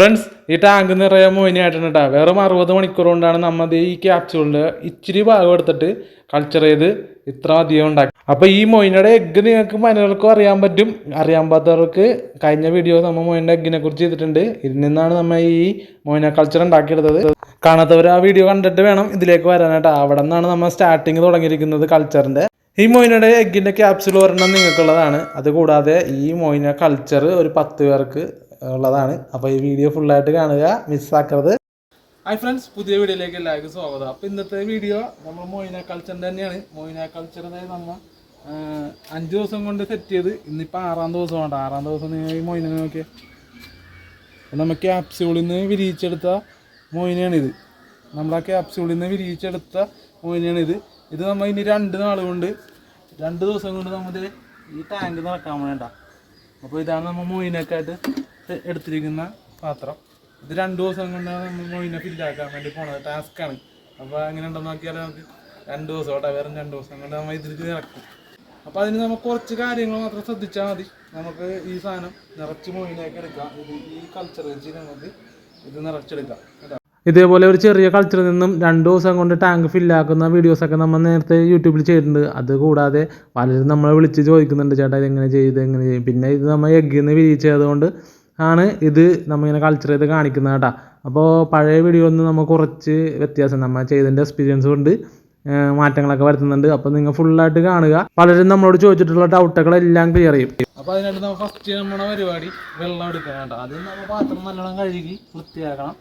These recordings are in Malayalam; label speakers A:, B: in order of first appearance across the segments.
A: ഫ്രണ്ട്സ് ഈ ടാങ്ക് നിറയെ മോയിനായിട്ടുണ്ട് കേട്ടോ വെറും അറുപത് മണിക്കൂർ കൊണ്ടാണ് നമ്മൾ ഈ ക്യാപ്സ്യൂളിൽ ഇച്ചിരി ഭാഗം എടുത്തിട്ട് കൾച്ചർ ചെയ്ത് ഇത്ര അധികം ഉണ്ടാക്കി. അപ്പോൾ ഈ മൊയിനയുടെ എഗ്ഗ് നിങ്ങൾക്ക് മനുഷ്യർക്കും അറിയാൻ പറ്റും. അറിയാൻ പറ്റാത്തവർക്ക് കഴിഞ്ഞ വീഡിയോ നമ്മൾ മൊയിന്റെ എഗ്ഗിനെ കുറിച്ച് ചെയ്തിട്ടുണ്ട്. ഇതിൽ നിന്നാണ് നമ്മൾ ഈ മൊയിന കൾച്ചർ ഉണ്ടാക്കിയെടുത്തത്. കാണാത്തവർ ആ വീഡിയോ കണ്ടിട്ട് വേണം ഇതിലേക്ക് വരാനായിട്ട് അവിടെ നിന്നാണ് നമ്മൾ സ്റ്റാർട്ടിങ് തുടങ്ങിയിരിക്കുന്നത് കൾച്ചറിന്റെ ഈ മൊയിനയുടെ എഗ്ഗിന്റെ ക്യാപ്സ്യൂൾ ഒരെണ്ണം നിങ്ങൾക്കുള്ളതാണ്. അതുകൂടാതെ ഈ മൊയിന കൾച്ചർ ഒരു പത്ത് പേർക്ക് ഉള്ളതാണ്. അപ്പോൾ ഈ വീഡിയോ ഫുള്ളായിട്ട് കാണുക. മിസ്സാക്കരുത് ഹായ് ഫ്രണ്ട്സ് പുതിയ വീഡിയോയിലേക്ക് എല്ലാവർക്കും സ്വാഗതം. അപ്പോൾ ഇന്നത്തെ വീഡിയോ നമ്മൾ മൊയിന കൾച്ചറിന്റെ തന്നെയാണ്. മൊയിന കൾച്ചർ അതായത് നമ്മൾ അഞ്ച് ദിവസം കൊണ്ട് സെറ്റ് ചെയ്ത്. ഇന്നിപ്പോൾ ആറാം ദിവസം ദിവസമാണ് ആറാം ദിവസം നിങ്ങൾ ഈ മോയിനെ നോക്കിയാൽ നമ്മൾ ക്യാപ്സ്യൂളിൽ നിന്ന് വിരിയിച്ചെടുത്ത മൊയിനാണിത് നമ്മൾ ആ ക്യാപ്സ്യൂളിൽ നിന്ന് വിരിയിച്ചെടുത്ത മൊയിനാണിത് ഇത് നമ്മൾ ഇനി രണ്ട് നാൾ കൊണ്ട് രണ്ട് ദിവസം കൊണ്ട് നമ്മൾ ഈ ടാങ്ക് നടക്കാൻ വേണ്ട അപ്പോൾ ഇതാണ് നമ്മൾ മൊയിനൊക്കെ ആയിട്ട് എടുത്തിരിക്കുന്ന പാത്രം. ഇത് രണ്ടു ദിവസം കൊണ്ടാണ് നമ്മൾ മൊയിനെ ഫില്ലാക്കാൻ വേണ്ടി പോണത് ടാസ്ക്കാണ് അപ്പോൾ അങ്ങനെ ഉണ്ടെന്ന് നോക്കിയാൽ നമുക്ക് രണ്ട് ദിവസം കേട്ടോ വെറും രണ്ട് ദിവസം കൊണ്ട് നമ്മൾ ഇതിലേക്ക് നിറക്കും അപ്പോൾ അതിന് നമുക്ക് കുറച്ച് കാര്യങ്ങൾ മാത്രം ശ്രദ്ധിച്ചാൽ മതി. നമുക്ക് ഈ സാധനം നിറച്ച് മൊയിനൊക്കെ എടുക്കാം. ഇത് ഈ കൾച്ചർ വെച്ച് നമുക്ക് ഇത് നിറച്ചെടുക്കാം ഇതേപോലെ ഒരു ചെറിയ കൾച്ചറിൽ നിന്നും രണ്ട് ദിവസം കൊണ്ട് ടാങ്ക് ഫില്ലാക്കുന്ന വീഡിയോസൊക്കെ നമ്മൾ നേരത്തെ യൂട്യൂബിൽ ചെയ്തിട്ടുണ്ട്. അത് കൂടാതെ പലരും നമ്മളെ വിളിച്ച് ചോദിക്കുന്നുണ്ട് ചേട്ടാ ഇതെങ്ങനെ എങ്ങനെ ഇതെങ്ങനെ ചെയ്യും? പിന്നെ ഇത് നമ്മൾ എഗ്ഗിൽ നിന്ന് ആണ് ഇത് നമ്മളിങ്ങനെ കൾച്ചർ ചെയ്ത് കാണിക്കുന്നത് കേട്ടോ. അപ്പോൾ പഴയ വീഡിയോ ഒന്ന് നമ്മൾ കുറച്ച് വ്യത്യാസം നമ്മൾ ചെയ്തതിന്റെ എക്സ്പീരിയൻസ് കൊണ്ട് മാറ്റങ്ങളൊക്കെ വരുത്തുന്നുണ്ട്. അപ്പോൾ നിങ്ങൾ ഫുള്ളായിട്ട് കാണുക. പലരും നമ്മളോട് ചോദിച്ചിട്ടുള്ള ഡൗട്ടുകളെല്ലാം ക്ലിയർ ചെയ്യും. അപ്പോൾ അതിനായിട്ട് നമ്മൾ ഫസ്റ്റ് നമ്മുടെ പരിപാടി വെള്ളം എടുക്കണം കേട്ടോ. ആദ്യം നമ്മൾ പാത്രം നല്ലോണം കഴുകി വൃത്തിയാക്കണം.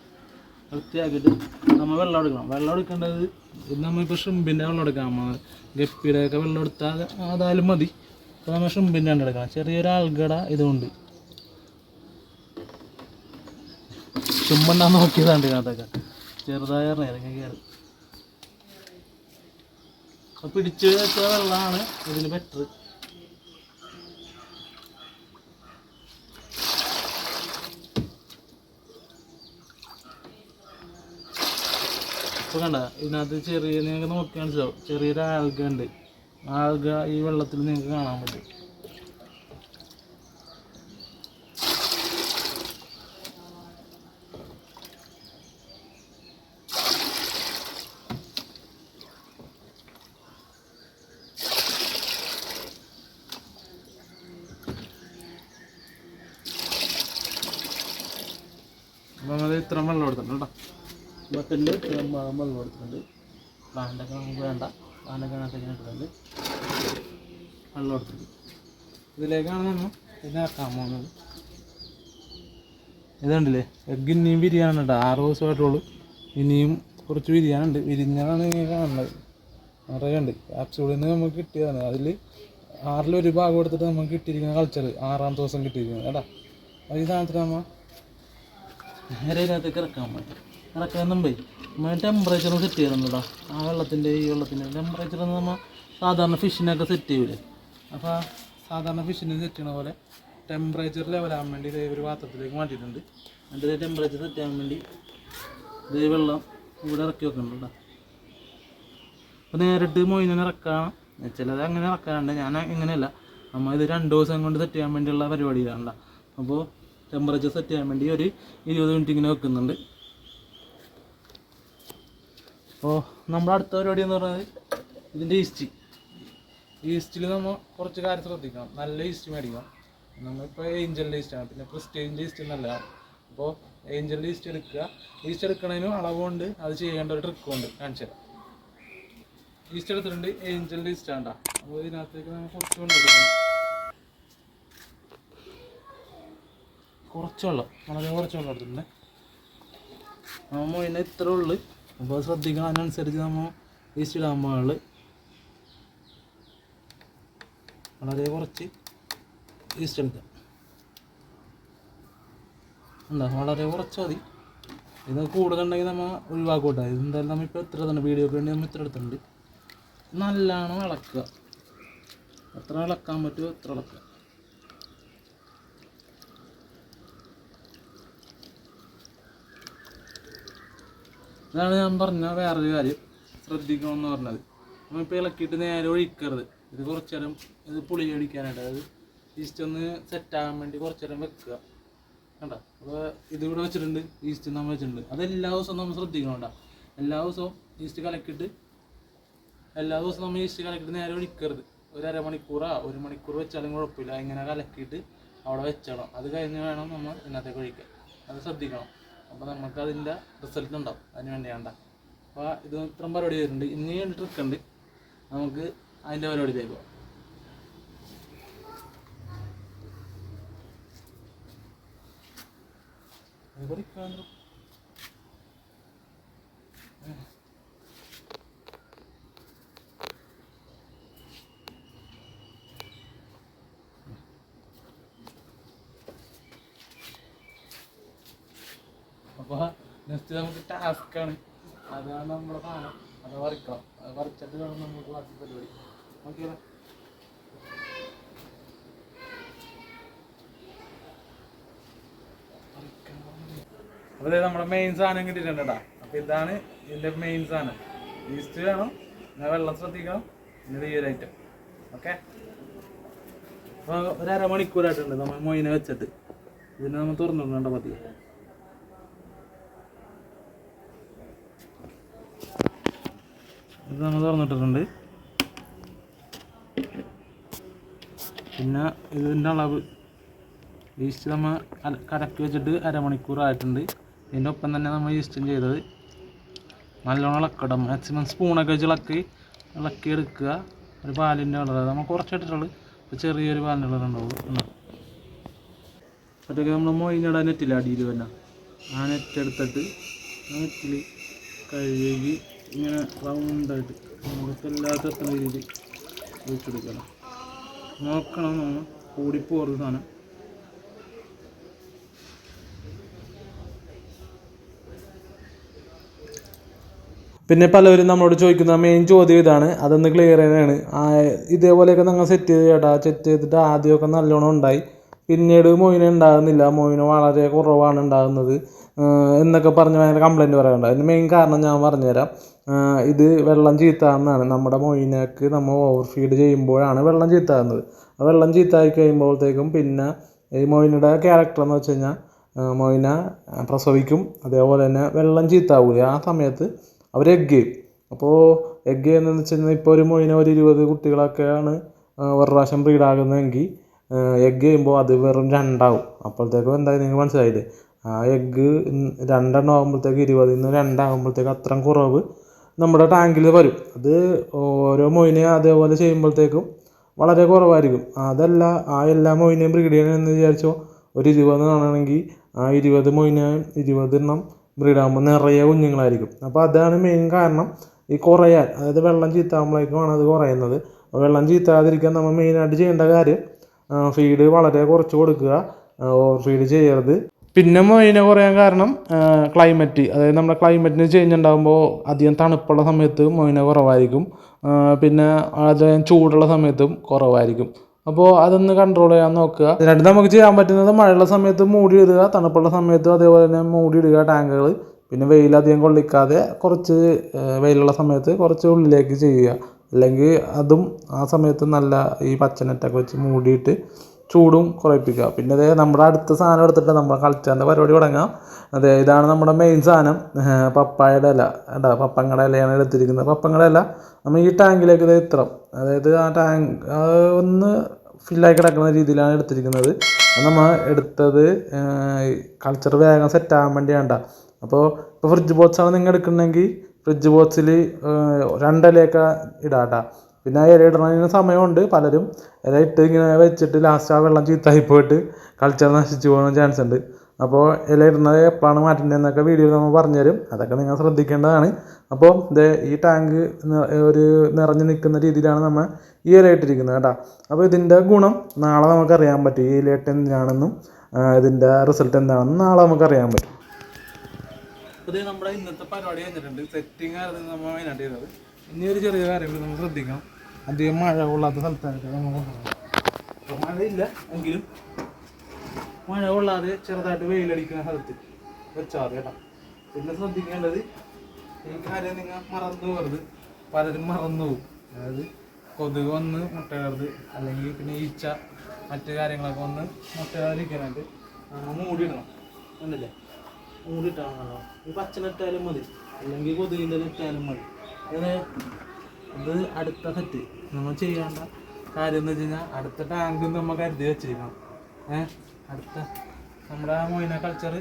A: വൃത്തിയാക്കിയിട്ട് നമ്മൾ വെള്ളം എടുക്കണം. വെള്ളം എടുക്കേണ്ടത് ഇത് നമ്മളിപ്പോൾ ഷ്രിമ്പിന്റെ വെള്ളം എടുക്കാം. നമ്മൾ ഗപ്പിയുടെ ഒക്കെ വെള്ളം എടുത്താൽ അതായാലും മതി. അപ്പോൾ നമ്മൾ ഷ്രിമ്പിന്റെ ആണ് എടുക്കണം. ചെറിയൊരു ആൽഗട ഇതുകൊണ്ട് ചുമ്പണ്ടാന്ന് നോക്കിയതാണ് ഇതിനകത്തൊക്കെ. ചെറുതായ ഇറങ്ങി കയറി. അപ്പോൾ പിടിച്ച് വെച്ച വെള്ളമാണ്. ഇതിന് ബെറ്റർ ഇപ്പോൾ കണ്ട ഇതിനകത്ത് ചെറിയ നിങ്ങൾക്ക് നോക്കി കാണിച്ചോ ചെറിയൊരു ആൽഗ ഉണ്ട്. ആൽഗ ഈ വെള്ളത്തിൽ നിങ്ങൾക്ക് കാണാൻ പറ്റും അപ്പോൾ നമ്മൾ ഇത്ര വെള്ളം എടുത്തിട്ടുണ്ട് കേട്ടോ ബക്കറ്റിൽ ഇത്രയും കൊടുത്തിട്ടുണ്ട്. പ്ലാന്റൊക്കെ നമുക്ക് വേണ്ട. പ്ലാന്റൊക്കെ അതിനകത്തേക്ക് ഇട്ടിട്ടുണ്ട്. വെള്ളം കൊടുത്തിട്ടുണ്ട്. ഇതിലേക്കാണ് നമ്മൾ ഇതിനാക്കാൻ പോകുന്നത്. ഇതുണ്ടല്ലേ എഗ് ഇനിയും വിരിയാനുണ്ട് ആറ് ദിവസമായിട്ടുള്ളൂ. ഇനിയും കുറച്ച് വിരിയാനുണ്ട്. വിരിഞ്ഞാണ് ഇനി കാണുന്നത്. നിറയുണ്ട് ആപ്സൂളിൽ നിന്ന് നമുക്ക് കിട്ടിയതാണ്. അതിൽ ആറിലൊരു ഭാഗം എടുത്തിട്ട് നമുക്ക് കിട്ടിയിരിക്കുന്ന കൾച്ചർ ആറാം ദിവസം കിട്ടിയിരിക്കുന്നത് കേട്ടാ. അപ്പോൾ ഈ സാധനത്തിൽ നേരെ ഇതിനകത്തേക്ക് ഇറക്കാൻ പറ്റും ഇറക്കാൻ മുമ്പേ നമ്മൾ ടെമ്പറേച്ചർ സെറ്റ് ചെയ്യുന്നുണ്ടോ ആ വെള്ളത്തിന്റെ ഈ വെള്ളത്തിന്റെ ടെമ്പറേച്ചർ നമ്മൾ സാധാരണ ഫിഷിനൊക്കെ സെറ്റ് ചെയ്യൂലേ? അപ്പോൾ സാധാരണ ഫിഷിന് സെറ്റ് ചെയ്യണ പോലെ ടെമ്പറേച്ചർ ലെവലാകാൻ വേണ്ടി ഇതേ ഒരു പാത്രത്തിലേക്ക് മാറ്റിയിട്ടുണ്ട്. എന്നിട്ട് ടെമ്പറേച്ചർ സെറ്റ് ചെയ്യാൻ വേണ്ടി ഇതേ വെള്ളം ഇവിടെ ഇറക്കി വെക്കുന്നുണ്ട് അപ്പോൾ നേരിട്ട് മൊയിനെ ഇറക്കാണ്. ചിലത് അങ്ങനെ ഇറക്കാറുണ്ട്. ഞാൻ ഇങ്ങനെയല്ല നമ്മൾ ഇത് രണ്ട് ദിവസം കൊണ്ട് സെറ്റ് ചെയ്യാൻ വേണ്ടിയുള്ള പരിപാടിയിലാണ് അപ്പോൾ ടെമ്പറേച്ചർ സെറ്റ് ചെയ്യാൻ വേണ്ടി ഒരു ഇരുപത് മിനിറ്റ് ഇങ്ങനെ വെക്കുന്നുണ്ട്. അപ്പോൾ നമ്മുടെ അടുത്ത പരിപാടി എന്ന് പറയുന്നത് ഇതിന്റെ ഈസ്റ്റ് ഈസ്റ്റിൽ നമ്മൾ കുറച്ച് കാര്യം ശ്രദ്ധിക്കണം. നല്ല ഈസ്റ്റ് മേടിക്കണം. നമ്മളിപ്പോൾ ഏഞ്ചലിന്റെ ഈസ്റ്റാണ് പിന്നെ ക്രിസ്റ്റേജിന്റെ ഈസ്റ്റ് നല്ല അപ്പോൾ ഏഞ്ചലിന്റെ ഈസ്റ്റ് എടുക്കുക. ഈസ്റ്റ് എടുക്കണതിനും അളവുകൊണ്ട് അത് ചെയ്യേണ്ട ഒരു ട്രിക്കും ഉണ്ട്. കാണിച്ചു തരാം. ഈസ്റ്റ് എടുത്തിട്ടുണ്ട് ഏഞ്ചലിന്റെ ഈസ്റ്റ് ആണ്ടാ അപ്പോൾ ഇതിനകത്തേക്ക് നമ്മൾ കുറച്ച് എടുക്കണം കുറച്ച് വളരെ കുറച്ച് വെള്ളം എടുത്തിട്ടുണ്ട്. നമ്മൾ ഇതിന് ഇത്ര ഉള്ളു. അപ്പോൾ ശ്രദ്ധിക്കണം. അതിനനുസരിച്ച് നമ്മൾ ഈസ്റ്റ് ഇടാൻ പാടുള്ളു വളരെ കുറച്ച് ഈസ്റ്റ് എടുക്കാം. എന്താ? വളരെ കുറച്ച് മതി. ഇത് കൂടുതലുണ്ടെങ്കിൽ നമ്മൾ ഒഴിവാക്കൂട്ടെ. ഇത് എന്തായാലും നമ്മൾ ഇപ്പോൾ എത്ര തന്നെ വീഡിയോക്ക് വേണ്ടി നമ്മൾ ഇത്ര എടുത്തിട്ടുണ്ട്. നല്ലോണം ഇളക്കുക. എത്ര ഇളക്കാൻ പറ്റുമോ എത്ര ഇളക്കുക. ഇതാണ് ഞാൻ പറഞ്ഞ വേറൊരു കാര്യം. ശ്രദ്ധിക്കണമെന്ന് പറഞ്ഞത്. നമ്മളിപ്പോൾ ഇളക്കിയിട്ട് നേരെ ഒഴിക്കരുത്. ഇത് കുറച്ച് നേരം ഇത് പുളി ഒഴിക്കാനായിട്ട്. അതായത് ഈസ്റ്റ് ഒന്ന് സെറ്റാകാൻ വേണ്ടി കുറച്ച് നേരം വെക്കുക. കണ്ടോ? അപ്പോൾ ഇതിവിടെ വെച്ചിട്ടുണ്ട് ഈസ്റ്റ് നമ്മൾ വെച്ചിട്ടുണ്ട്. അത് എല്ലാ ദിവസവും നമ്മൾ ശ്രദ്ധിക്കണോണ്ട എല്ലാ ദിവസവും ഈസ്റ്റ് കലക്കിയിട്ട് എല്ലാ ദിവസവും നമ്മൾ ഈസ്റ്റ് കലക്കിയിട്ട് നേരെ ഒഴിക്കരുത്. ഒരു അരമണിക്കൂറാ ഒരു മണിക്കൂർ വെച്ചാലും കുഴപ്പമില്ല. ഇങ്ങനെ കലക്കിയിട്ട് അവിടെ വെച്ചണം അത് കഴിഞ്ഞ് വേണം നമ്മൾ ഇന്നത്തേക്ക് ഒഴിക്കാൻ. അത് ശ്രദ്ധിക്കണം. അപ്പോൾ നമുക്ക് അതിന്റെ റിസൾട്ട് ഉണ്ടാവും. അതിന് വേണ്ടി വേണ്ടിയാണ്ട അപ്പോൾ ഇത് ഇത്രയും പരിപാടി വരുന്നുണ്ട്. ഇനിയും ട്രിക്ക് ഉണ്ട്. നമുക്ക് അതിന്റെ പരിപാടിയിലേക്ക് പോകാം ഇവിടെ കാണുന്നു അപ്പോൾ നെക്സ്റ്റ് നമുക്ക് ആണ്. അതാണ് നമ്മുടെ സാധനം. അത് വരയ്ക്കണം അത് വരച്ചിട്ട് വേണം നമുക്ക് ബാക്കി പരിപാടി. ഓക്കെ അപ്പോൾ നമ്മുടെ മെയിൻ സാധനം കിട്ടിയിട്ടുണ്ട് കേട്ടോ അപ്പോൾ ഇതാണ് ഇതിന്റെ മെയിൻ സാധനം. ഈസ്റ്റ് വേണം. പിന്നെ വെള്ളം ശ്രദ്ധിക്കണം. പിന്നെ ഈ ഒരു ഐറ്റം ഓക്കെ അപ്പോൾ ഒരു അരമണിക്കൂറായിട്ടുണ്ട് നമ്മൾ മൊയിനെ വെച്ചിട്ട്. ഇതിനെ നമ്മൾ തുറന്നിടണ്ട പതിയെ? ഇത് നമ്മൾ തുറന്നിട്ടിട്ടുണ്ട്. പിന്നെ ഇതിന്റെ അളവ് ഈസ്റ്റ് നമ്മൾ കലക്കി വെച്ചിട്ട് അരമണിക്കൂറായിട്ടുണ്ട് ഇതിന്റെ ഒപ്പം തന്നെ നമ്മൾ ഈസ്റ്റും ചെയ്തത്. നല്ലോണം ഇളക്കിടും മാക്സിമം സ്പൂണൊക്കെ വെച്ച് ഇളക്കി ഇളക്കി എടുക്കുക ഒരു പാലിന്റെ കളർ നമ്മൾ കുറച്ചിട്ടിട്ടുള്ളൂ ഇപ്പോൾ ചെറിയൊരു പാലിന്റെ കളർ ഉണ്ടാവും ഉണ്ടോ? മറ്റൊക്കെ നമ്മൾ മൊയിനിടാൻ നെറ്റില്ല അടിയിൽ തന്നെ ആ നെറ്റ് എടുത്തിട്ട് നെറ്റിൽ കഴുകി ഇങ്ങനെ റൗണ്ടായിട്ട് എത്തുന്ന രീതിയിൽ ഒഴിച്ചെടുക്കണം നോക്കണം നമ്മൾ കൂടിപ്പോറുന്ന സാധനം. പിന്നെ പലവരും നമ്മളോട് ചോദിക്കുന്ന മെയിൻ ചോദ്യം ഇതാണ്. അതൊന്ന് ക്ലിയർ ചെയ്യാനാണ് ഇതേപോലെയൊക്കെ ഞങ്ങൾ സെറ്റ് ചെയ്ത് ചേട്ടാ സെറ്റ് ചെയ്തിട്ട് ആദ്യമൊക്കെ നല്ലോണം ഉണ്ടായി. പിന്നീട് മൊയിന ഉണ്ടാകുന്നില്ല. മോയിന് വളരെ കുറവാണ് ഉണ്ടാകുന്നത്. എന്നൊക്കെ പറഞ്ഞ് ഭയങ്കര കംപ്ലൈന്റ് പറയാറുണ്ട് അതിന് മെയിൻ കാരണം ഞാൻ പറഞ്ഞുതരാം. ഇത് വെള്ളം ചീത്താവുന്നതാണ് നമ്മുടെ മൊയിനക്ക് നമ്മൾ ഓവർ ഫീഡ് ചെയ്യുമ്പോഴാണ് വെള്ളം ചീത്താവുന്നത് ആ വെള്ളം ചീത്തായി കഴിയുമ്പോഴത്തേക്കും പിന്നെ ഈ മൊയിനയുടെ ക്യാരക്ടർ എന്ന് വെച്ച് കഴിഞ്ഞാൽ മൊയിന പ്രസവിക്കും. അതേപോലെ തന്നെ വെള്ളം ചീത്താവൂല. ആ സമയത്ത് അവർ എഗ് ചെയ്യും. അപ്പോൾ എഗ് ചെയ്യുന്നതെന്ന് വെച്ച് കഴിഞ്ഞാൽ ഇപ്പോൾ ഒരു മൊയിന ഒരു ഇരുപത് കുട്ടികളൊക്കെയാണ് ഒരു പ്രാവശ്യം ബ്രീഡാകുന്നതെങ്കിൽ എഗ് ചെയ്യുമ്പോൾ അത് വെറും രണ്ടാവും. അപ്പോഴത്തേക്കും എന്തായാലും നിങ്ങൾക്ക് മനസ്സിലായില്ലേ? ആ എഗ്ഗ് രണ്ടെണ്ണം ആകുമ്പോഴത്തേക്ക് ഇരുപതിൽ നിന്ന് രണ്ടാകുമ്പോഴത്തേക്ക് അത്രയും കുറവ് നമ്മുടെ ടാങ്കിൽ വരും. അത് ഓരോ മൊയിനെ അതേപോലെ ചെയ്യുമ്പോഴത്തേക്കും വളരെ കുറവായിരിക്കും. അതല്ല ആ എല്ലാ മൊയിനെയും ബ്രീഡ് ചെയ്യണമെന്ന് വിചാരിച്ചോ? ഒരു ഇരുപത് ആണെങ്കിൽ ആ ഇരുപത് മൊയിനെ ഇരുപത് എണ്ണം ബ്രീഡാകുമ്പോൾ നിറയെ കുഞ്ഞുങ്ങളായിരിക്കും. അപ്പോൾ അതാണ് മെയിൻ കാരണം ഈ കുറയാൻ. അതായത് വെള്ളം ചീത്താകുമ്പോഴേക്കുമാണ് അത് കുറയുന്നത്. വെള്ളം ചീത്താതിരിക്കാൻ നമ്മൾ മെയിനായിട്ട് ചെയ്യേണ്ട കാര്യം ഫീഡ് വളരെ കുറച്ച് കൊടുക്കുക. ഓവർ ഫീഡ് ചെയ്യരുത്. പിന്നെ മൊയിനെ കുറയാൻ കാരണം ക്ലൈമറ്റ് അതായത് നമ്മുടെ ക്ലൈമറ്റിന് ചേഞ്ച് ഉണ്ടാകുമ്പോൾ അധികം തണുപ്പുള്ള സമയത്ത് മൊയിന കുറവായിരിക്കും. പിന്നെ അധികം ചൂടുള്ള സമയത്തും കുറവായിരിക്കും. അപ്പോൾ അതൊന്ന് കൺട്രോൾ ചെയ്യാൻ നോക്കുക. രണ്ട് നമുക്ക് ചെയ്യാൻ പറ്റുന്നത് മഴയുള്ള സമയത്ത് മൂടി ഇടുക തണുപ്പുള്ള സമയത്ത് അതേപോലെ തന്നെ മൂടി ഇടുക ടാങ്കുകൾ പിന്നെ വെയിൽ അധികം കൊള്ളിക്കാതെ കുറച്ച് വെയിലുള്ള സമയത്ത് കുറച്ച് ഉള്ളിലേക്ക് ചെയ്യുക. അല്ലെങ്കിൽ അതും ആ സമയത്ത് നല്ല ഈ പച്ചനെറ്റൊക്കെ വെച്ച് മൂടിയിട്ട് ചൂടും കുറയിപ്പിക്കുക. പിന്നെ അതേ നമ്മുടെ അടുത്ത സാധനം എടുത്തിട്ട് നമ്മൾ കളിച്ചാന്റെ പരിപാടി തുടങ്ങാം. അതെ ഇതാണ് നമ്മുടെ മെയിൻ സാധനം. പപ്പായുടെ ഇല. ഉണ്ടാ പപ്പങ്ങളുടെ ഇലയാണ് എടുത്തിരിക്കുന്നത്. പപ്പങ്ങളുടെ ഇല. നമ്മൾ ഈ ടാങ്കിലേക്ക് ഇത് ഇത്ര അതായത് ആ ടാങ്ക് ഒന്ന് ഫില്ലായി കിടക്കുന്ന രീതിയിലാണ് എടുത്തിരിക്കുന്നത്. നമ്മൾ എടുത്തത് കൾച്ചർ വേഗം സെറ്റാകാൻ വേണ്ടിയാണ് അപ്പോൾ ഇപ്പോൾ ഫ്രിഡ്ജ് ബോക്സാണ് നിങ്ങൾ എടുക്കുന്നെങ്കിൽ ഫ്രിഡ്ജ് ബോക്സിൽ രണ്ടിലയൊക്കെ ഇടാട്ടാ പിന്നെ ഇല ഇടണതിന് സമയമുണ്ട്. പലരും ഇല ഇട്ട് ഇങ്ങനെ വെച്ചിട്ട് ലാസ്റ്റ് ആ വെള്ളം ചീത്തായി പോയിട്ട് കൾച്ചർ നശിച്ചു പോകാൻ ചാൻസ് ഉണ്ട്. അപ്പോൾ ഇല ഇടുന്നത് എപ്പോഴാണ് മാറ്റേണ്ടതെന്നൊക്കെ വീഡിയോയിൽ നമ്മൾ പറഞ്ഞുതരും. അതൊക്കെ നിങ്ങൾ ശ്രദ്ധിക്കേണ്ടതാണ്. അപ്പോൾ ദേ ഈ ടാങ്ക് ഒരു നിറഞ്ഞു നിൽക്കുന്ന രീതിയിലാണ് നമ്മൾ ഈ ഇല ഇട്ടിരിക്കുന്നത് കേട്ടോ. അപ്പോൾ ഇതിന്റെ ഗുണം നാളെ നമുക്കറിയാൻ പറ്റും. ഈ ഇല ഇട്ട് എന്തിനാണെന്നും ആ, ഇതിന്റെ റിസൾട്ട് എന്താണെന്നും നാളെ നമുക്കറിയാൻ പറ്റും. അപ്പോൾ നമ്മുടെ ഇന്നത്തെ പരിപാടി കഴിഞ്ഞിട്ടുണ്ട്. സെറ്റിംഗ് ആയിരുന്നു നമ്മൾ മെയിനായിട്ട് ചെയ്തത്. ഇനി ഒരു ചെറിയ കാര്യം കൂടി നമ്മൾ ശ്രദ്ധിക്കണം. അധികം മഴ കൊള്ളാത്ത സ്ഥലത്തായിട്ട് നമ്മൾ കൊണ്ടുപോകണം അപ്പോൾ മഴയില്ല എങ്കിലും മഴ കൊള്ളാതെ ചെറുതായിട്ട് വെയിലടിക്കുന്ന സ്ഥലത്ത് വെച്ചാൽ കേട്ടോ. പിന്നെ ശ്രദ്ധിക്കേണ്ടത് ഈ കാര്യം നിങ്ങൾ മറന്നു പോകരുത്. പലരും മറന്നു പോകും. അതായത് കൊതുക് വന്ന് മുട്ടയിടരുത്. അല്ലെങ്കിൽ പിന്നെ ഈച്ച മറ്റു കാര്യങ്ങളൊക്കെ വന്ന് മുട്ടയിടാതിരിക്കാനായിട്ട് നമ്മൾ മൂടിയിടണം.
B: എന്നല്ലേ മൂടിയിട്ടാണ് ഈ പച്ചനിട്ടാലും മതി. അല്ലെങ്കിൽ കൊതുകിന്റെ ഇട്ടാലും മതി. അങ്ങനെ ഇത് അടുത്ത സെറ്റ് നമ്മൾ ചെയ്യേണ്ട കാര്യം എന്ന് വെച്ച് കഴിഞ്ഞാൽ അടുത്ത ടാങ്ക് നമ്മൾ കരുതി വെച്ചിരിക്കണം ഏഹ് അടുത്ത നമ്മുടെ മൊയിന കൾച്ചർ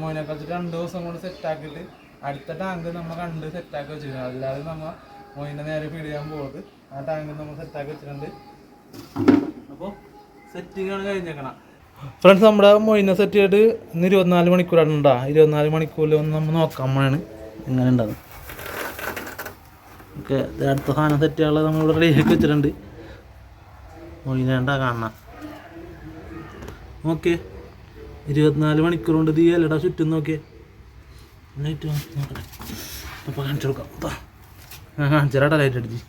B: മൊയിന കൾച്ചർ രണ്ട് ദിവസം കൊണ്ട് സെറ്റാക്കിയിട്ട് അടുത്ത ടാങ്ക് നമ്മൾ കണ്ട് സെറ്റാക്കി വെച്ചിരിക്കണം അല്ലാതെ നമ്മൾ മൊയിന നേരെ ചെയ്യാൻ പോകുന്നത് ആ ടാങ്ക് നമ്മൾ സെറ്റാക്കി വെച്ചിട്ടുണ്ട്. അപ്പോൾ സെറ്റിംഗ് ആണ് കഴിഞ്ഞേക്കണം. ഫ്രണ്ട്സ് നമ്മുടെ മൊയിന സെറ്റ് ചെയ്തിട്ട് ഇന്ന് ഇരുപത്തിനാല് മണിക്കൂറാണ് ഉണ്ടാ ഇരുപത്തിനാല് മണിക്കൂറിൽ ഒന്ന് നമ്മൾ നോക്കാൻ പോണാണ് എങ്ങനെ ഉണ്ടാകും ഓക്കെ അടുത്ത സാധനം സെറ്റ് ചെയ്യാനുള്ളത് നമ്മൾ റെഡി ആക്കി വെച്ചിട്ടുണ്ട്. മൊയിനേണ്ട കാണണം. ഓക്കെ ഇരുപത്തിനാല് മണിക്കൂർ കൊണ്ട് തീ അല്ലടാ ചുറ്റും നോക്കിയേ. ലൈറ്റ് നോക്കട്ടെ. അപ്പോൾ കാണിച്ചു കൊടുക്കാം. ഞാൻ ആ കാണിച്ചാടാ ലൈറ്റ് അടിച്ച്.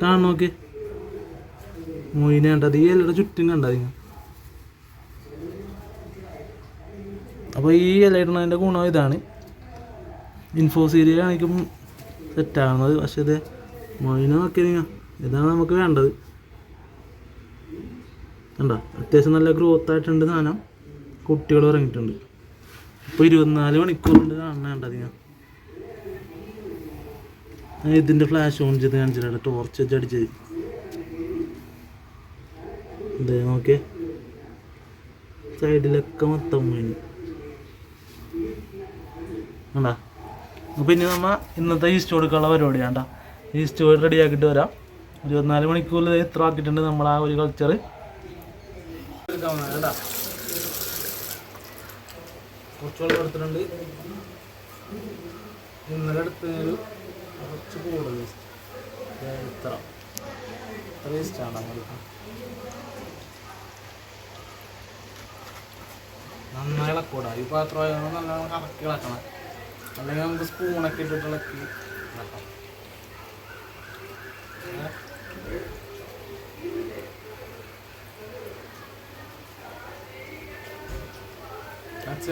B: കാണണം നോക്കി മൊയിനേണ്ട തീ അല്ലടാ ചുറ്റും കണ്ട നിങ്ങൾ അപ്പോൾ ഈ ലൈറ്റ് ഇടുന്നതിന്റെ ഗുണം ഇതാണ്. ഇൻഫോസീരിയ ആണെങ്കിലും സെറ്റാകുന്നത് പക്ഷേ ഇത് മൊയിന നോക്കിയാൽ ഇതാണ് നമുക്ക് വേണ്ടത്. കണ്ടോ? അത്യാവശ്യം നല്ല ഗ്രോത്ത് ആയിട്ടുണ്ട് സാധനം. കുട്ടികൾ ഇറങ്ങിയിട്ടുണ്ട് ഇപ്പോൾ ഇരുപത്തിനാല് മണിക്കൂർ കൊണ്ട് കാണണ കണ്ടത് ഞാൻ ഇതിന്റെ ഫ്ലാഷ് ഓൺ ചെയ്ത് കാണിച്ചിട്ട് ടോർച്ച് വെച്ച് അടിച്ചത്. ഇതേ നോക്കിയേ. സൈഡിലൊക്കെ മൊത്തം മീൻ കണ്ടാ? അപ്പോൾ ഇനി നമ്മ ഇന്നത്തെ ഈസ്റ്റ് കൊടുക്കാനുള്ള പരിപാടിയാണ്ട ഈസ്റ്റ് കോഡ് റെഡി ആക്കിയിട്ട് വരാം. ഇരുപത്തിനാല് മണിക്കൂറിൽ ഇത്ര ആക്കിയിട്ടുണ്ട് നമ്മൾ ആ ഒരു കൾച്ചർ നമ്മൾ നന്നായി ഇളക്കൂടാ. ഈ പാത്രം ആയതുകൊണ്ട് നല്ലോണം കറക്കി ഇളക്കണം. അല്ലെങ്കിൽ നമുക്ക് സ്പൂണൊക്കെ ഇട്ടിട്ട് ഇളക്കി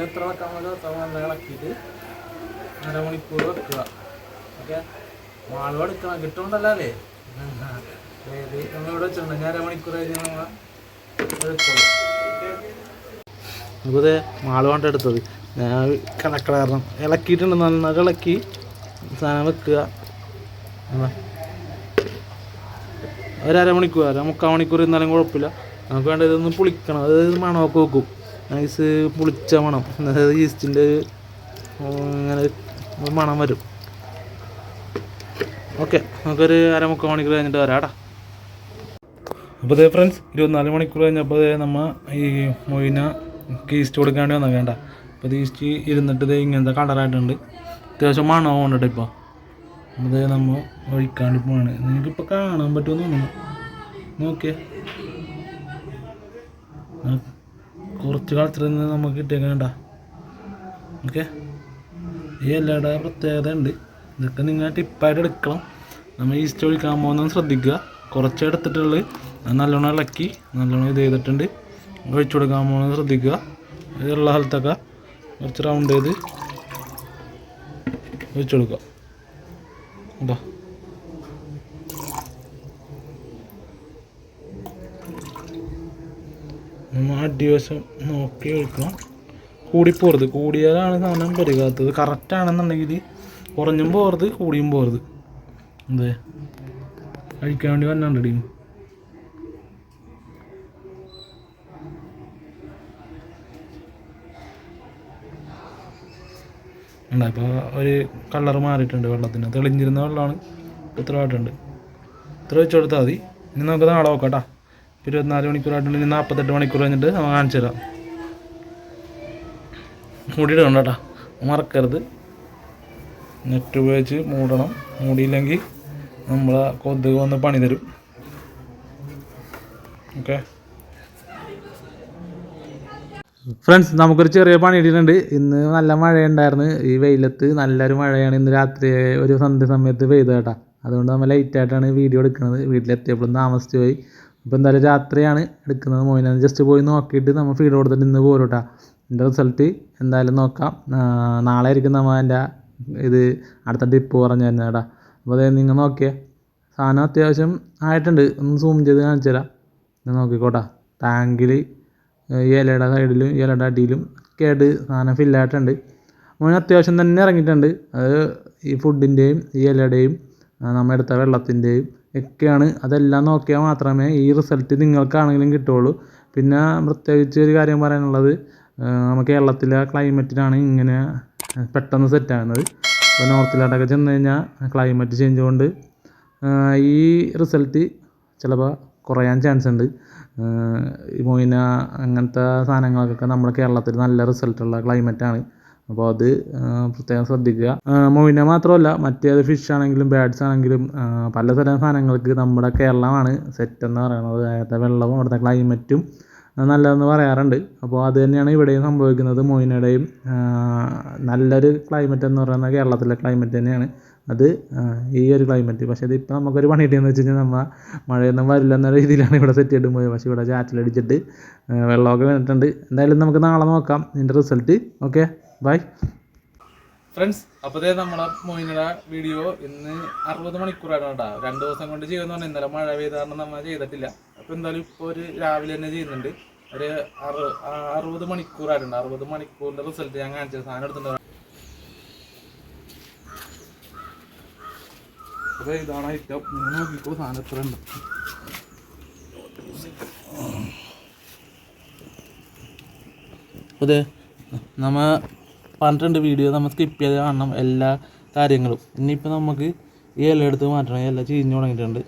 B: എത്ര ഇളക്കാൻ അത്ര നല്ല ഇളക്കിയിട്ട് അരമണിക്കൂർ വെക്കുക. ഓക്കെ? മാളും എടുക്കണം. കിട്ടുന്നുണ്ടല്ലേ ഏത്? നമ്മളിവിടെ വെച്ചിട്ടുണ്ട് ഞാൻ അരമണിക്കൂർ കഴിഞ്ഞ് നമ്മൾ മാളുവാണ്ട് എടുത്തത്. ഞാൻ കിടക്കട കാരണം. ഇളക്കിയിട്ടുണ്ട് നന്നായിട്ട് ഇളക്കി സാധനം വെക്കുക. ഒരര മണിക്കൂർ അര മുക്കാൽ മണിക്കൂർ ഇരുന്നാലും കുഴപ്പമില്ല. നമുക്ക് വേണ്ട ഇതൊന്ന് പുളിക്കണം. അതായത് മണമൊക്കെ വെക്കും. നൈസ് പുളിച്ച മണം. അതായത് ഈസ്റ്റിന്റെ ഇങ്ങനെ മണം വരും. ഓക്കെ നമുക്കൊരു അര മുക്കാൽ മണിക്കൂർ കഴിഞ്ഞിട്ട് വരാടാ അപ്പോൾ ഇതേ ഫ്രണ്ട്സ് ഇരുപത്തിനാല് മണിക്കൂർ കഴിഞ്ഞപ്പോൾ നമ്മൾ നമ്മ ഈ മൊയിന ഈസ്റ്റ് കൊടുക്കാണ്ട് വന്നാൽ വേണ്ട ഇത് ഇരുന്നിട്ട് ഇത് ഇങ്ങനത്തെ കളറായിട്ടുണ്ട് അത്യാവശ്യം മണം കൊണ്ടിട്ട് ഇപ്പോൾ അത് നമ്മൾ ഒഴിക്കാണ്ട് പോവാണ്. നിങ്ങൾക്കിപ്പോൾ കാണാൻ പറ്റുമെന്ന് തോന്നുന്നു. നോക്കിയേ. കുറച്ച് കളത്തിൽ നിന്ന് നമുക്ക് കിട്ടിയേക്കണ്ട ഓക്കെ. ഈ എല്ലാവരുടെ പ്രത്യേകത ഉണ്ട്. ഇതൊക്കെ നിങ്ങൾ ടിപ്പായിട്ട് എടുക്കണം. നമ്മൾ ഈസ്റ്റ് ഒഴിക്കാൻ പോകുന്നത് ശ്രദ്ധിക്കുക. കുറച്ച് എടുത്തിട്ടുള്ളത് നല്ലോണം ഇളക്കി നല്ലോണം ഇത് ചെയ്തിട്ടുണ്ട്. ഒഴിച്ചു കൊടുക്കാൻ പോകുന്നത് ശ്രദ്ധിക്കുക. ഇതുള്ള സ്ഥലത്തൊക്കെ കുറച്ച് റൗണ്ട് ചെയ്ത് ഒഴിച്ചു കൊടുക്കുക നമ്മൾ അടിവശം നോക്കി ഒഴിക്കണം കൂടിപ്പോരുത് കൂടിയാലാണ് സാധനം പെരുകാത്തത് കറക്റ്റാണെന്നുണ്ടെങ്കിൽ കുറഞ്ഞും പോകരുത് കൂടിയും പോകരുത് എന്തേ? കഴിക്കാൻ വേണ്ടി വന്നാണ്ടടി ഉണ്ടാ. ഇപ്പോൾ ഒരു കളർ മാറിയിട്ടുണ്ട് വെള്ളത്തിന്. തെളിഞ്ഞിരുന്ന വെള്ളമാണ് ഇത്രയായിട്ടുണ്ട് ഇത്ര വെച്ച് കൊടുത്താൽ മതി. ഇനി നമുക്ക് നാളെ നോക്കാം കേട്ടോ ഇരുപത്തിനാല് മണിക്കൂറായിട്ടുണ്ട്. ഇനി നാൽപ്പത്തെട്ട് മണിക്കൂർ കഴിഞ്ഞിട്ട് നമുക്ക് കാണിച്ചു തരാം. മൂടിയിടണം കേട്ടോ മറക്കരുത്. നെറ്റ് ഉപയോഗിച്ച് മൂടണം. മൂടിയില്ലെങ്കിൽ നമ്മളെ കൊതുക് വന്ന് പണി തരും. ഓക്കെ ഫ്രണ്ട്സ് നമുക്കൊരു ചെറിയ പണി ഇട്ടിട്ടുണ്ട് ഇന്ന് നല്ല മഴയുണ്ടായിരുന്നു. ഈ വെയിലത്ത് നല്ലൊരു മഴയാണ് ഇന്ന് രാത്രി ഒരു സന്ധ്യ സമയത്ത് പെയ്തത് കേട്ടോ. അതുകൊണ്ട് നമ്മൾ ലൈറ്റായിട്ടാണ് വീഡിയോ എടുക്കുന്നത്. വീട്ടിലെത്തിയപ്പോഴും താമസിച്ച് പോയി. അപ്പോൾ എന്തായാലും രാത്രിയാണ് എടുക്കുന്നത് മോയിനെ ജസ്റ്റ് പോയി നോക്കിയിട്ട് നമ്മൾ ഫീഡ് കൊടുത്തിട്ട് ഇന്ന് പോരും കേട്ടോ. എന്റെ റിസൾട്ട് എന്തായാലും നോക്കാം. നാളെ ആയിരിക്കും നമ്മൾ എന്റെ ഇത് അടുത്ത ടിപ്പ് പറഞ്ഞു തന്നെ കേട്ടോ. അപ്പോൾ അതായത് നിങ്ങൾ നോക്കിയേ. സാധനം അത്യാവശ്യം ആയിട്ടുണ്ട്. ഒന്ന് സൂം ചെയ്ത് കാണിച്ചു തരാം നോക്കിക്കോട്ടാ. ടാങ്കിൽ
A: ഈ ഇലയുടെ സൈഡിലും ഇലയുടെ അടിയിലും കേട് സാധനം ഫില്ലായിട്ടുണ്ട് മോൻ അത്യാവശ്യം തന്നെ ഇറങ്ങിയിട്ടുണ്ട്. അത് ഈ ഫുഡിന്റെയും ഈ ഇലയുടെയും നമ്മൾ എടുത്ത വെള്ളത്തിന്റെയും ഒക്കെയാണ്. അതെല്ലാം നോക്കിയാൽ മാത്രമേ ഈ റിസൾട്ട് നിങ്ങൾക്കാണെങ്കിലും കിട്ടുള്ളൂ പിന്നെ പ്രത്യേകിച്ച് ഒരു കാര്യം പറയാനുള്ളത് നമ്മൾ കേരളത്തിലെ ക്ലൈമറ്റിനാണ് ഇങ്ങനെ പെട്ടെന്ന് സെറ്റാകുന്നത് ഇപ്പോൾ നോർത്തിലോട്ടൊക്കെ ചെന്ന് കഴിഞ്ഞാൽ ക്ലൈമറ്റ് ചേഞ്ച് കൊണ്ട് ഈ റിസൾട്ട് ചിലപ്പോൾ കുറയാൻ ചാൻസ് ഉണ്ട്. ഈ മൊയിന അങ്ങനത്തെ സാധനങ്ങൾക്കൊക്കെ നമ്മുടെ കേരളത്തിൽ നല്ല റിസൾട്ടുള്ള ക്ലൈമറ്റാണ് അപ്പോൾ അത് പ്രത്യേകം ശ്രദ്ധിക്കുക. മൊയിന മാത്രമല്ല മറ്റേത് ഫിഷ് ആണെങ്കിലും ബേഡ്സ് ആണെങ്കിലും പലതരം സാധനങ്ങൾക്ക് നമ്മുടെ കേരളമാണ് സെറ്റ് എന്ന് പറയുന്നത്. അതായത് വെള്ളവും അവിടുത്തെ ക്ലൈമറ്റും നല്ലതെന്ന് പറയാറുണ്ട്. അപ്പോൾ അത് തന്നെയാണ് ഇവിടെയും സംഭവിക്കുന്നത് മൊയിനയുടെയും നല്ലൊരു ക്ലൈമറ്റ് എന്ന് പറയുന്നത് കേരളത്തിലെ ക്ലൈമറ്റ് തന്നെയാണ്. അത് ഈ ഒരു ക്ലൈമറ്റ് പക്ഷേ ഇതിപ്പോൾ നമുക്കൊരു പണി കിട്ടിയെന്ന് വെച്ച് കഴിഞ്ഞാൽ നമ്മൾ മഴയൊന്നും വരില്ല എന്ന രീതിയിലാണ് ഇവിടെ സെറ്റ് ചെയ്തിട്ട് പോയത്. പക്ഷേ ഇവിടെ ചാറ്റിലടിച്ചിട്ട് വെള്ളമൊക്കെ വീണിട്ടുണ്ട് എന്തായാലും നമുക്ക് നാളെ നോക്കാം ഇതിന്റെ റിസൾട്ട് ഓക്കെ ബൈ
B: ഫ്രണ്ട്സ് അപ്പോൾ ഇതേ നമ്മളെ മൊയിനയുടെ വീഡിയോ ഇന്ന് അറുപത് മണിക്കൂറാണ് കേട്ടോ. രണ്ട് ദിവസം കൊണ്ട് ചെയ്യുമെന്ന് പറഞ്ഞാൽ ഇന്നലെ മഴ പെയ്ത കാരണം നമ്മൾ ചെയ്തിട്ടില്ല. അപ്പോൾ എന്തായാലും ഇപ്പോൾ ഒരു രാവിലെ തന്നെ ചെയ്യുന്നുണ്ട്. ഒരു അറു അറുപത് മണിക്കൂറായിട്ടുണ്ട്. അറുപത് മണിക്കൂറിന്റെ റിസൾട്ട് ഞാൻ കാണിച്ചത് സാധനം എടുത്തിട്ടുണ്ട്. അപ്പോൾ ഇതാണ് ഐറ്റം. മൂന്ന് നോക്കിക്കോ സാധനം എത്ര ഉണ്ട്? അതെ. നമ്മ പറഞ്ഞിട്ടുണ്ട് വീഡിയോ നമ്മൾ സ്കിപ്പ് ചെയ്ത് കാണണം എല്ലാ കാര്യങ്ങളും. ഇനിയിപ്പോൾ നമുക്ക് ഈ ഇല എടുത്ത് മാറ്റണം. ഇല ചീഞ്ഞു തുടങ്ങിയിട്ടുണ്ട്.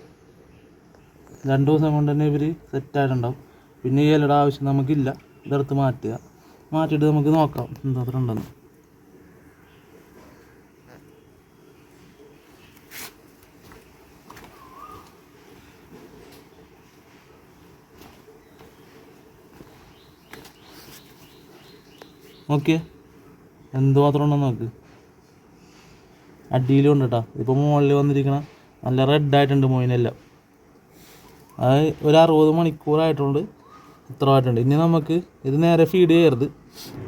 B: രണ്ട് ദിവസം കൊണ്ട് തന്നെ ഇവർ സെറ്റായിട്ടുണ്ടാവും പിന്നെ ഈ ഇലയുടെ ആവശ്യം നമുക്കില്ല. ഇതെടുത്ത് മാറ്റുക. മാറ്റിയിട്ട് നമുക്ക് നോക്കാം. എന്താ അത്ര ഉണ്ടെന്ന്. നോക്കിയേ. എന്തുമാത്രം ഉണ്ടെന്ന് നോക്ക്. അടിയിലും ഉണ്ട് കേട്ടോ ഇപ്പോൾ മുകളിൽ വന്നിരിക്കണ നല്ല റെഡ് ആയിട്ടുണ്ട് മോയിനെല്ലാം. അത് ഒരു അറുപത് മണിക്കൂറായിട്ടുണ്ട്. ഇത്ര ആയിട്ടുണ്ട് ഇനി നമുക്ക് ഇത് നേരെ ഫീഡ് ചെയ്യരുത്.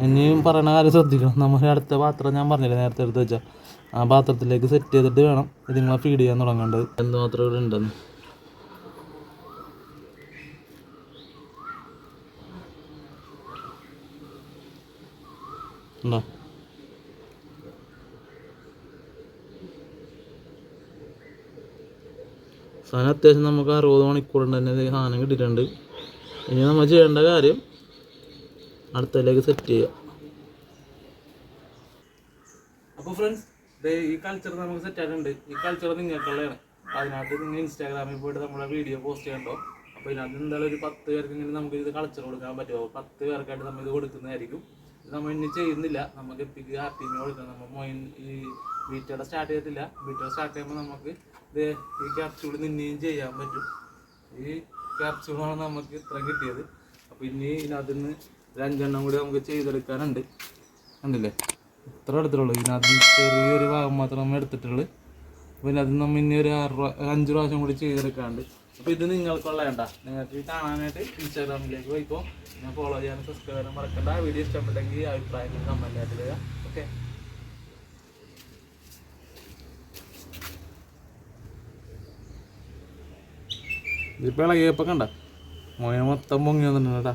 B: ഇനിയും പറയണ കാര്യം ശ്രദ്ധിക്കണം. നമ്മൾ അടുത്ത പാത്രം ഞാൻ പറഞ്ഞില്ല നേരത്തെ എടുത്ത് വെച്ചാൽ ആ പാത്രത്തിലേക്ക് സെറ്റ് ചെയ്തിട്ട് വേണം ഇതിങ്ങളെ ഫീഡ് ചെയ്യാൻ തുടങ്ങേണ്ടത്. എന്തുമാത്രം ഇവിടെ ഉണ്ടെന്ന്. ഉണ്ടോ സാധനം അത്യാവശ്യം നമുക്ക് അറുപത് മണിക്കൂർ തന്നെ സാധനം കിട്ടിയിട്ടുണ്ട്. ഇനി നമ്മൾ ചെയ്യേണ്ട കാര്യം അടുത്തതിലേക്ക് സെറ്റ് ചെയ്യുക അപ്പോൾ ഫ്രണ്ട്സ് ഈ കൾച്ചർ നമുക്ക് സെറ്റ് ആയിട്ടുണ്ട്. ഈ കൾച്ചർ നിങ്ങൾക്കുള്ളതാണ്. അതിനകത്ത് നിങ്ങൾ ഇൻസ്റ്റാഗ്രാമിൽ പോയിട്ട് നമ്മുടെ വീഡിയോ പോസ്റ്റ് ചെയ്യണ്ടോ? അപ്പോൾ ഇതിനകത്ത് എന്തായാലും ഒരു പത്ത് പേർക്കെങ്കിലും നമുക്ക് ഇത് കൾച്ചർ കൊടുക്കാൻ പറ്റുമോ? പത്ത് പേർക്കായിട്ട് നമ്മൾ ഇത് കൊടുക്കുന്നതായിരിക്കും. നമ്മൾ ഇനി ചെയ്യുന്നില്ല. നമുക്ക് എപ്പിക്ക് ടി കൊടുക്കാം. നമ്മൾ മൊയിൻ ഈ ബീറ്റയുടെ സ്റ്റാർട്ട് ചെയ്തിട്ടില്ല. ബീറ്റയുടെ സ്റ്റാർട്ട് ചെയ്യുമ്പോൾ നമുക്ക് ഇത് ഈ ക്യാപ്സ്യൂൾ നിന്നെയും ചെയ്യാൻ പറ്റും. ഈ ക്യാപ്സ്യൂളാണ് നമുക്ക് ഇത്ര കിട്ടിയത്. അപ്പോൾ ഇനി ഇതിനകത്ത് നിന്ന് രണ്ടെണ്ണം കൂടി നമുക്ക് ചെയ്തെടുക്കാനുണ്ട്. കണ്ടില്ലേ? ഇത്ര എടുത്തിട്ടുള്ളൂ. ഇതിനകത്ത് ചെറിയൊരു ഭാഗം മാത്രം നമ്മൾ എടുത്തിട്ടുള്ളൂ. അപ്പോൾ ഇതിനകത്ത് നമ്മൾ ഇനി ഒരു ആറ് അഞ്ച് പ്രാവശ്യം കൂടി ചെയ്തെടുക്കാണ്ട് അപ്പോൾ ഇത് നിങ്ങൾക്കുള്ള വേണ്ട നിങ്ങൾക്ക് കാണാനായിട്ട് ഇൻസ്റ്റാഗ്രാമിലേക്ക് പോയിക്കോ. ഞാൻ ഫോളോ ചെയ്യാനും സബ്സ്ക്രൈബ് ചെയ്യാനും മറക്കണ്ട. വീഡിയോ ഇഷ്ടപ്പെട്ടെങ്കിൽ അഭിപ്രായങ്ങൾ കമന്റ് ആയിട്ട് തരിക ഓക്കെ ഇതിപ്പോൾ ഇളകിയപ്പോൾ കണ്ട? മോനെ മൊത്തം പൊങ്ങി വന്നിട്ടുണ്ട്